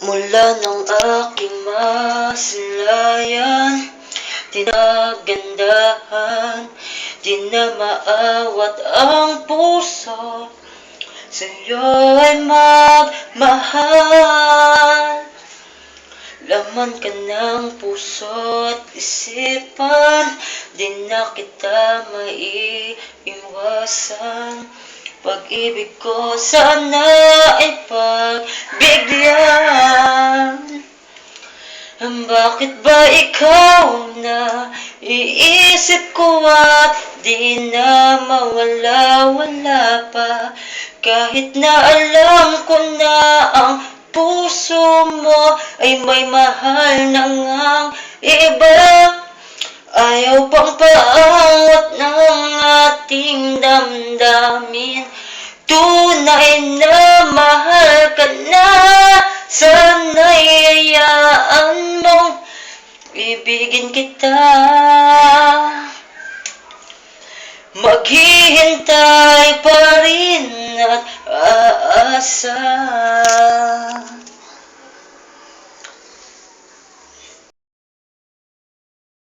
Mula ng aking masilayan Tinagandahan Di na maawat ang puso. Sa'yo'y magmahal. Laman ka ng puso't isipan Di na kita maiiwasan Pag-ibig ko sana ay pagbigyan. Bakit ba ikaw na iisip ko at di na mawala-wala pa? Kahit na alam ko na ang puso mo ay may mahal na ngang iba Ayaw pang paawat ng ating damdamin. Tunay na mahal ka na Sana'y hayaan mong ibigin kita. Maghihintay pa rin at aasa